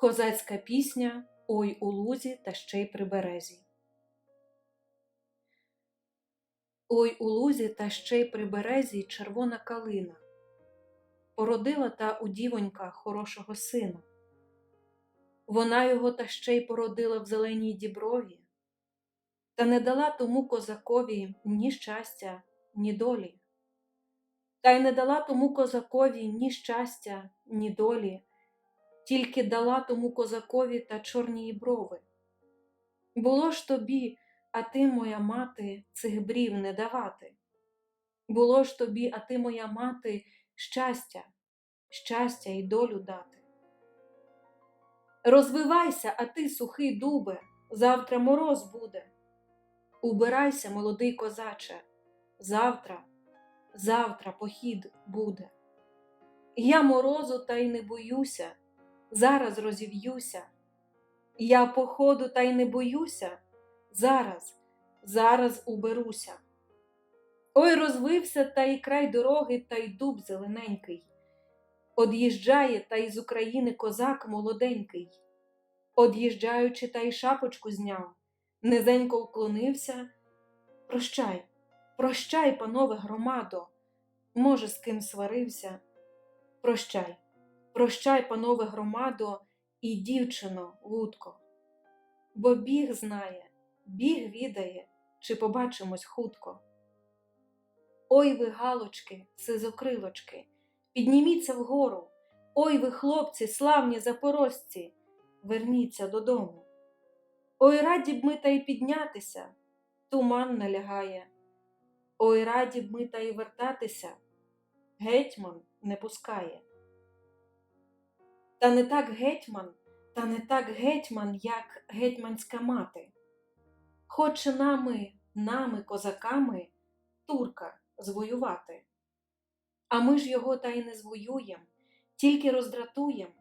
Козацька пісня Ой у лузі та ще й при березі. Ой у лузі та ще й при березі червона калина. Породила та у дівонька хорошого сина. Вона його та ще й породила в зеленій діброві, та не дала тому козакові ні щастя, ні долі. Та й не дала тому козакові ні щастя, ні долі, тільки дала тому козакові та чорні брови. Було ж тобі, а ти, моя мати, цих брів не давати. Було ж тобі, а ти, моя мати, щастя, щастя і долю дати. Розвивайся, а ти, сухий дубе, завтра мороз буде. Убирайся, молодий козаче, завтра, завтра похід буде. Я морозу та й не боюся, зараз розів'юся. Я походу та й не боюся, зараз, зараз уберуся. Ой, розвився та й край дороги, та й дуб зелененький. Од'їжджає та й з України козак молоденький. Од'їжджаючи, та й шапочку зняв, низенько вклонився. Прощай, прощай, панове громадо, може, з ким сварився. Прощай, прощай, панове громадо, і дівчино, лутко. Бо біг знає, біг відає, чи побачимось хутко. Ой ви, галочки, сизокрилочки, підніміться вгору. Ой ви, хлопці, славні запорожці, верніться додому. Ой, раді б ми та й піднятися, туман налягає. Ой, раді б ми та й вертатися, гетьман не пускає. Та не так гетьман, та не так гетьман, як гетьманська мати. Хоче нами, нами, козаками, турка звоювати. А ми ж його та й не звоюєм, тільки роздратуєм,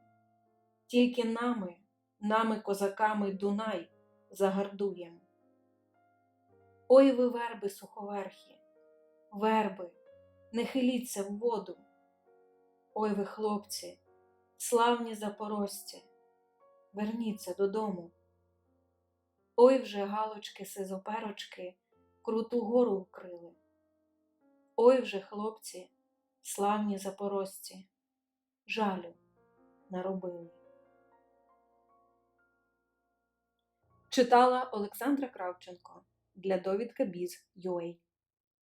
тільки нами, нами, козаками, Дунай загардуєм. Ой ви верби суховерхі, верби, не хиліться в воду. Ой ви, хлопці, славні запорожці, верніться додому. Ой вже галочки, сизоперочки, круту гору вкрили. Ой вже, хлопці, славні запорожці, жалю наробили. Читала Олександра Кравченко для довідка Біз.UA